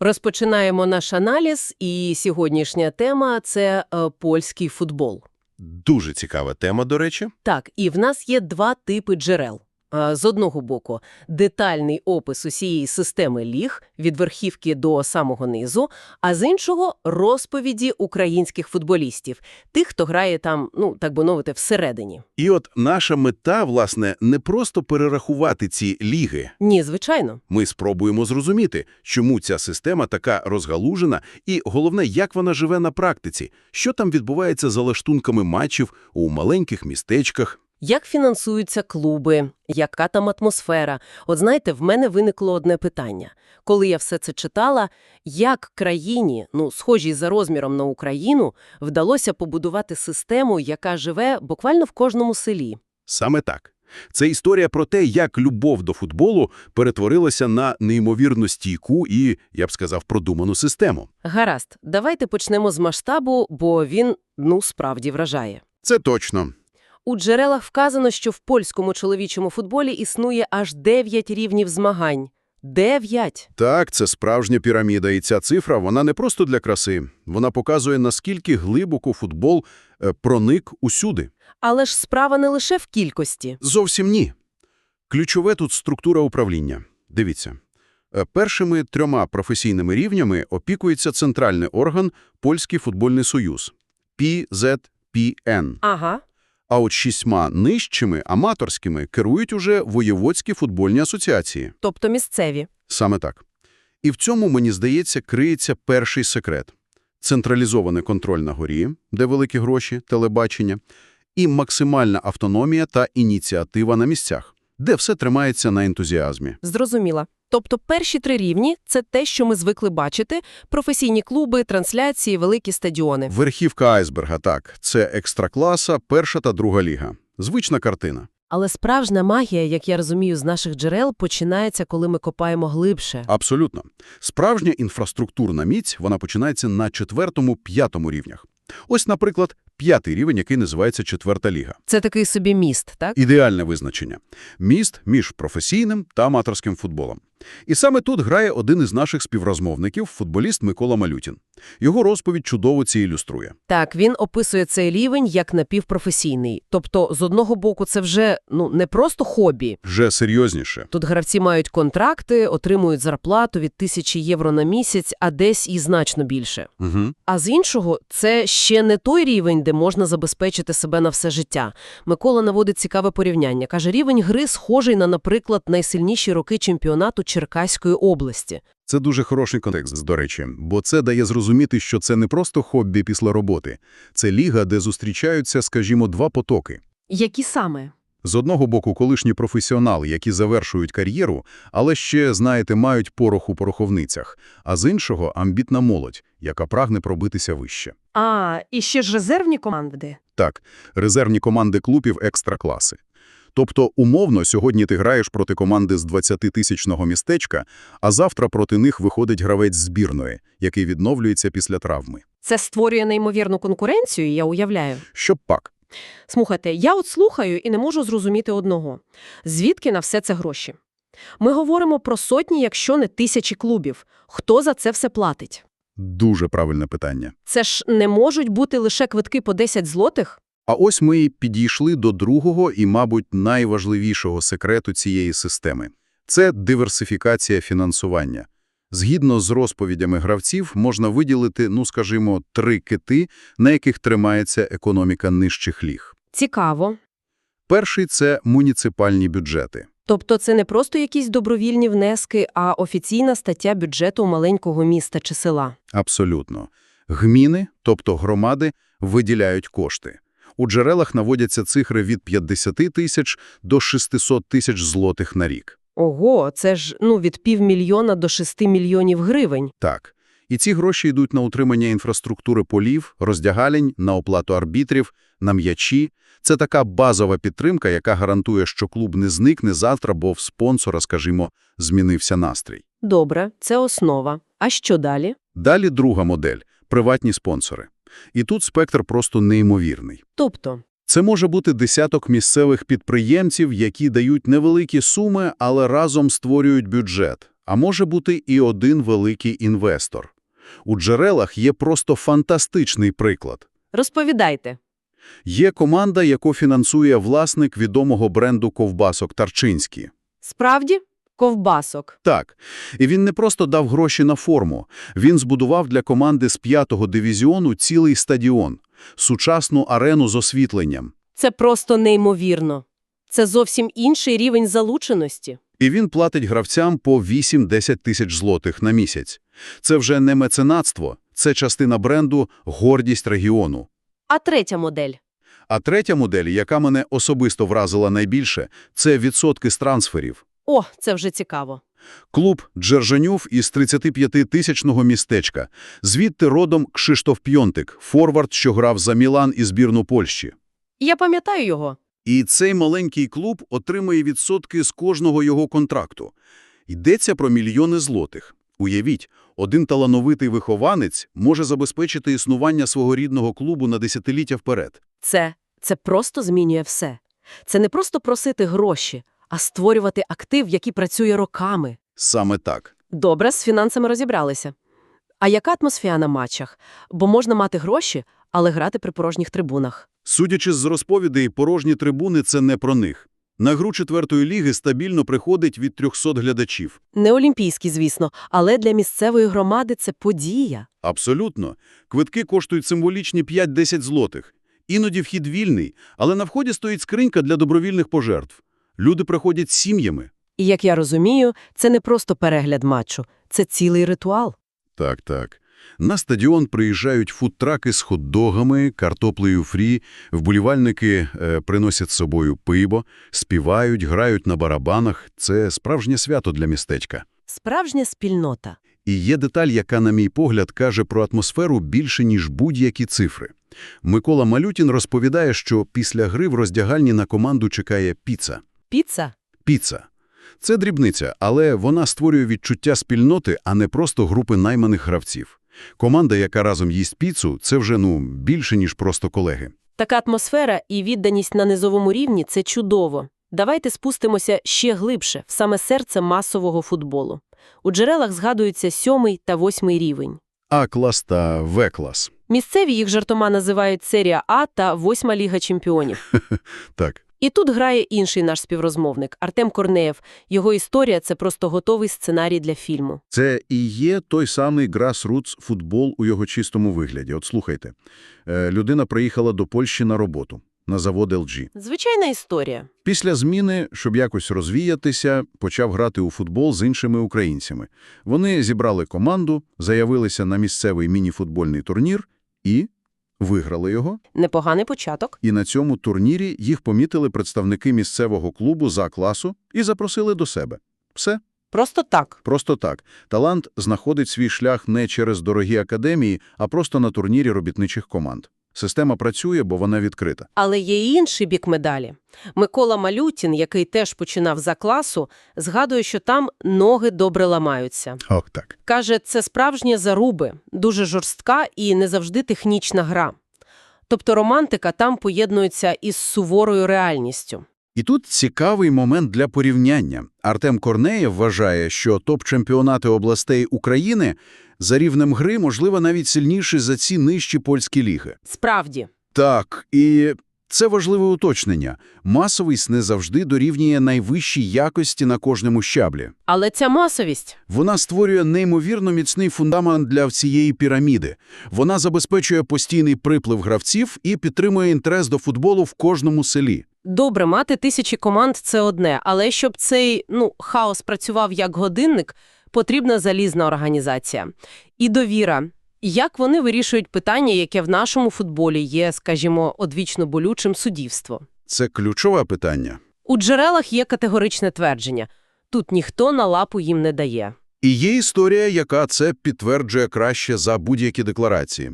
Розпочинаємо наш аналіз, і сьогоднішня тема – це е, польський футбол. Дуже цікава тема, до речі. Так, і в нас є два типи джерел. З одного боку, детальний опис усієї системи ліг від верхівки до самого низу, а з іншого – розповіді українських футболістів, тих, хто грає там, ну, так би мовити, всередині. І от наша мета, власне, не просто перерахувати ці ліги. Ні, звичайно. Ми спробуємо зрозуміти, чому ця система така розгалужена і, головне, як вона живе на практиці, що там відбувається за лаштунками матчів у маленьких містечках. Як фінансуються клуби? Яка там атмосфера? От знаєте, в мене виникло одне питання. Коли я все це читала, як країні, ну, схожій за розміром на Україну, вдалося побудувати систему, яка живе буквально в кожному селі? Саме так. Це історія про те, як любов до футболу перетворилася на неймовірно стійку і, я б сказав, продуману систему. Гаразд, давайте почнемо з масштабу, бо він, ну, справді вражає. Це точно. У джерелах вказано, що в польському чоловічому футболі існує аж 9 рівнів змагань. 9! Так, це справжня піраміда, і ця цифра, вона не просто для краси. Вона показує, наскільки глибоко футбол е, проник усюди. Але ж справа не лише в кількості. Зовсім ні. Ключове тут структура управління. Дивіться. Е, Першими трьома професійними рівнями опікується центральний орган Польський футбольний союз – PZPN. Ага. А от шістьма нижчими, аматорськими, керують уже воєводські футбольні асоціації. Тобто місцеві. Саме так. І в цьому, мені здається, криється перший секрет. Централізований контроль на горі, де великі гроші, телебачення, і максимальна автономія та ініціатива на місцях, де все тримається на ентузіазмі. Зрозуміла. Тобто перші три рівні – це те, що ми звикли бачити – професійні клуби, трансляції, великі стадіони. Верхівка айсберга, так, це екстракласа, перша та друга ліга. Звична картина. Але справжня магія, як я розумію з наших джерел, починається, коли ми копаємо глибше. Абсолютно. Справжня інфраструктурна міць, вона починається на четвертому-п'ятому рівнях. Ось, наприклад, п'ятий рівень, який називається четверта ліга. Це такий собі міст, так? Ідеальне визначення. Міст між професійним та аматорським футболом. І саме тут грає один із наших співрозмовників, футболіст Микола Малютін. Його розповідь чудово це ілюструє. Так, він описує цей рівень як напівпрофесійний. Тобто, з одного боку, це вже ну не просто хобі. Вже серйозніше. Тут гравці мають контракти, отримують зарплату від тисячі євро на місяць, а десь і значно більше. Угу. А з іншого, це ще не той рівень, де можна забезпечити себе на все життя. Микола наводить цікаве порівняння. Каже, рівень гри схожий на, наприклад, найсильніші роки чемпіонату Черкаської області. Це дуже хороший контекст, до речі, бо це дає зрозуміти, що це не просто хобі після роботи. Це ліга, де зустрічаються, скажімо, два потоки. Які саме? З одного боку, колишні професіонали, які завершують кар'єру, але ще, знаєте, мають порох у пороховницях, а з іншого – амбітна молодь, яка прагне пробитися вище. А, і ще ж резервні команди. Так, резервні команди клубів екстракласи. Тобто, умовно, сьогодні ти граєш проти команди з 20-тисячного містечка, а завтра проти них виходить гравець збірної, який відновлюється після травми. Це створює неймовірну конкуренцію, я уявляю. Щоб пак. Слухайте, я от слухаю і не можу зрозуміти одного. Звідки на все це гроші? Ми говоримо про сотні, якщо не тисячі клубів. Хто за це все платить? Дуже правильне питання. Це ж не можуть бути лише квитки по 10 злотих? А ось ми і підійшли до другого і, мабуть, найважливішого секрету цієї системи. Це диверсифікація фінансування. Згідно з розповідями гравців, можна виділити, ну, скажімо, три кити, на яких тримається економіка нижчих ліг. Цікаво. Перший – це муніципальні бюджети. Тобто це не просто якісь добровільні внески, а офіційна стаття бюджету маленького міста чи села. Абсолютно. Гміни, тобто громади, виділяють кошти. У джерелах наводяться цифри від 50 тисяч до 600 тисяч злотих на рік. Ого, це ж ну від півмільйона до 6 мільйонів гривень. Так. І ці гроші йдуть на утримання інфраструктури полів, роздягалень, на оплату арбітрів, на м'ячі. Це така базова підтримка, яка гарантує, що клуб не зникне завтра, бо в спонсора, скажімо, змінився настрій. Добре, це основа. А що далі? Далі друга модель – приватні спонсори. І тут спектр просто неймовірний. Тобто, Це може бути десяток місцевих підприємців, які дають невеликі суми, але разом створюють бюджет. А може бути і один великий інвестор. У джерелах є просто фантастичний приклад. Розповідайте. Є команда, яку фінансує власник відомого бренду ковбасок Тарчинський. Справді? Ковбасок. Так, і він не просто дав гроші на форму, він збудував для команди з 5-го дивізіону цілий стадіон, сучасну арену з освітленням. Це просто неймовірно. Це зовсім інший рівень залученості. І він платить гравцям по 8-10 тисяч злотих на місяць. Це вже не меценатство, це частина бренду «Гордість регіону». А третя модель? А третя модель, яка мене особисто вразила найбільше, це відсотки з трансферів. О, це вже цікаво. Клуб Джержанюв із 35-тисячного містечка. Звідти родом Кшиштоф Пьонтик, форвард, що грав за Мілан і збірну Польщі. Я пам'ятаю його. І цей маленький клуб отримує відсотки з кожного його контракту. Йдеться про мільйони злотих. Уявіть, один талановитий вихованець може забезпечити існування свого рідного клубу на десятиліття вперед. Це, це просто змінює все. Це не просто просити гроші, а створювати актив, який працює роками. Саме так. Добре, з фінансами розібралися. А яка атмосфера на матчах? Бо можна мати гроші, але грати при порожніх трибунах. Судячи з розповідей, порожні трибуни – це не про них. На гру четвертої ліги стабільно приходить від 300 глядачів. Не олімпійські, звісно, але для місцевої громади це подія. Абсолютно. Квитки коштують символічні 5-10 злотих. Іноді вхід вільний, але на вході стоїть скринька для добровільних пожертв. Люди приходять з сім'ями. І, як я розумію, це не просто перегляд матчу, це цілий ритуал. Так, так. На стадіон приїжджають фудтраки з хот-догами, картоплею фрі, вболівальники е, приносять з собою пиво, співають, грають на барабанах. Це справжнє свято для містечка. Справжня спільнота. І є деталь, яка, на мій погляд, каже про атмосферу більше, ніж будь-які цифри. Микола Малютін розповідає, що після гри в роздягальні на команду чекає піца. Піца? Піца. Це дрібниця, але вона створює відчуття спільноти, а не просто групи найманих гравців. Команда, яка разом їсть піцу, це вже, ну, більше, ніж просто колеги. Така атмосфера і відданість на низовому рівні – це чудово. Давайте спустимося ще глибше, в саме серце масового футболу. У джерелах згадуються сьомий та восьмий рівень. А-клас та В-клас. Місцеві їх жартома називають серія А та восьма ліга чемпіонів. Так. І тут грає інший наш співрозмовник – Артем Корнеєв. Його історія – це просто готовий сценарій для фільму. Це і є той самий grassroots футбол у його чистому вигляді. От слухайте. Е, людина приїхала до Польщі на роботу, на завод LG. Звичайна історія. Після зміни, щоб якось розвіятися, почав грати у футбол з іншими українцями. Вони зібрали команду, заявилися на місцевий міні-футбольний турнір і виграли його. Непоганий початок. І на цьому турнірі їх помітили представники місцевого клубу за класу і запросили до себе. Все. Просто так. Просто так. Талант знаходить свій шлях не через дорогі академії, а просто на турнірі робітничих команд. Система працює, бо вона відкрита. Але є і інший бік медалі. Микола Малютін, який теж починав за класу, згадує, що там ноги добре ламаються. Ох, так. Каже, це справжні заруби, дуже жорстка і не завжди технічна гра. Тобто романтика там поєднується із суворою реальністю. І тут цікавий момент для порівняння. Артем Корнеєв вважає, що топ-чемпіонати областей України за рівнем гри, можливо, навіть сильніші за ці нижчі польські ліги. Справді. Так, і це важливе уточнення. Масовість не завжди дорівнює найвищій якості на кожному щаблі. Але ця масовість Вона створює неймовірно міцний фундамент для всієї піраміди. Вона забезпечує постійний приплив гравців і підтримує інтерес до футболу в кожному селі. Добре, мати тисячі команд – це одне, але щоб цей ну, хаос працював як годинник, потрібна залізна організація. І довіра. Як вони вирішують питання, яке в нашому футболі є, скажімо, одвічно болючим суддівство? Це ключове питання. У джерелах є категоричне твердження. Тут ніхто на лапу їм не дає. І є історія, яка це підтверджує краще за будь-які декларації.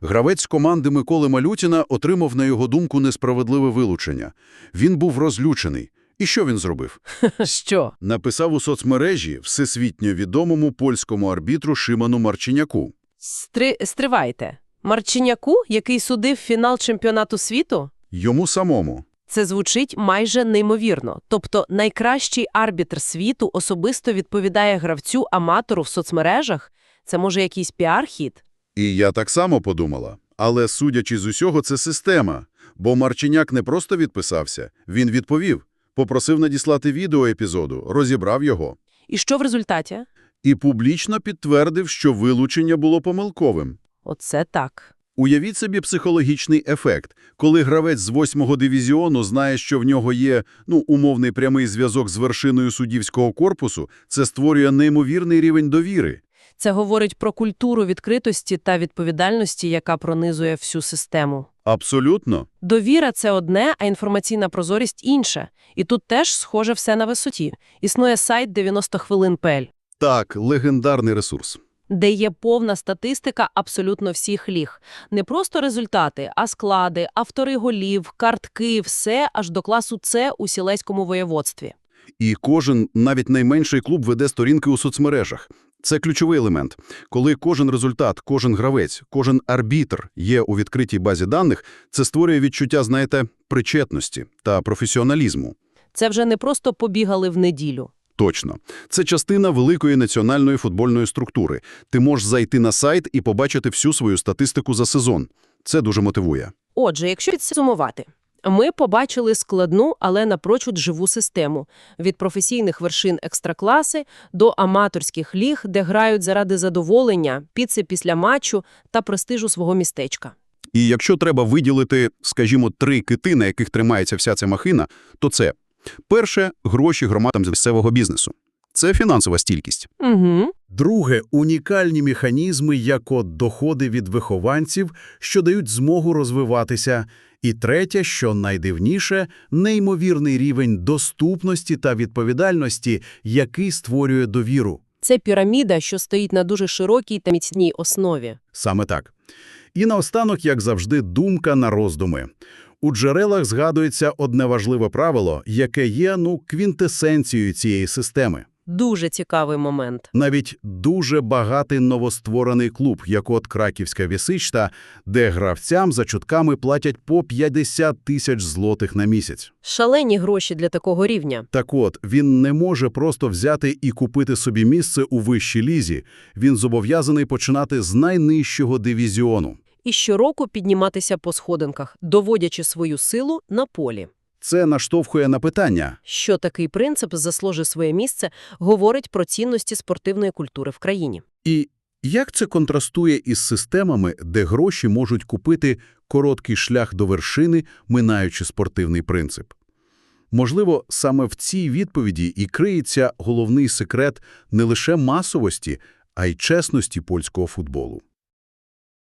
Гравець команди Миколи Малютіна отримав, на його думку, несправедливе вилучення. Він був розлючений. І що він зробив? Що? Написав у соцмережі всесвітньо відомому польському арбітру Шиману Марчиняку. Стри... Стривайте. Марчиняку, який судив фінал чемпіонату світу? Йому самому. Це звучить майже неймовірно. Тобто найкращий арбітр світу особисто відповідає гравцю-аматору в соцмережах? Це може якийсь піар-хід? І я так само подумала. Але, судячи з усього, це система. Бо Марченяк не просто відписався, він відповів. Попросив надіслати відео епізоду, розібрав його. І що в результаті? І публічно підтвердив, що вилучення було помилковим. Оце так. Уявіть собі психологічний ефект, коли гравець з восьмого дивізіону знає, що в нього є ну, умовний прямий зв'язок з вершиною суддівського корпусу, це створює неймовірний рівень довіри. Це говорить про культуру відкритості та відповідальності, яка пронизує всю систему. Абсолютно. Довіра – це одне, а інформаційна прозорість – інше. І тут теж, схоже, все на висоті. Існує сайт 90 хвилин.пл, Так, легендарний ресурс. де є повна статистика абсолютно всіх ліг. Не просто результати, а склади, автори голів, картки – все аж до класу С у Сілеському воєводстві. І кожен, навіть найменший клуб, веде сторінки у соцмережах. Це ключовий елемент. Коли кожен результат, кожен гравець, кожен арбітр є у відкритій базі даних, це створює відчуття, знаєте, причетності та професіоналізму. Це вже не просто побігали в неділю. Точно. Це частина великої національної футбольної структури. Ти можеш зайти на сайт і побачити всю свою статистику за сезон. Це дуже мотивує. Отже, якщо підсумувати, ми побачили складну, але напрочуд живу систему. Від професійних вершин екстракласи до аматорських ліг, де грають заради задоволення, піци після матчу та престижу свого містечка. І якщо треба виділити, скажімо, три кити, на яких тримається вся ця махина, то це перше – гроші громадам з місцевого бізнесу. Це фінансова стількість. Угу. Друге – унікальні механізми, як от доходи від вихованців, що дають змогу розвиватися. І третє, що найдивніше – неймовірний рівень доступності та відповідальності, який створює довіру. Це піраміда, що стоїть на дуже широкій та міцній основі. Саме так. І наостанок, як завжди, думка на роздуми. У джерелах згадується одне важливе правило, яке є, ну, квінтесенцією цієї системи. Дуже цікавий момент. Навіть дуже багатий новостворений клуб, як от Краківська Вісичта, де гравцям за чутками платять по 50 тисяч злотих на місяць. Шалені гроші для такого рівня. Так от, він не може просто взяти і купити собі місце у вищій лізі. Він зобов'язаний починати з найнижчого дивізіону. І щороку підніматися по сходинках, доводячи свою силу на полі. Це наштовхує на питання. Що такий принцип «заслужи своє місце» говорить про цінності спортивної культури в країні. І як це контрастує із системами, де гроші можуть купити короткий шлях до вершини, минаючи спортивний принцип? Можливо, саме в цій відповіді і криється головний секрет не лише масовості, а й чесності польського футболу.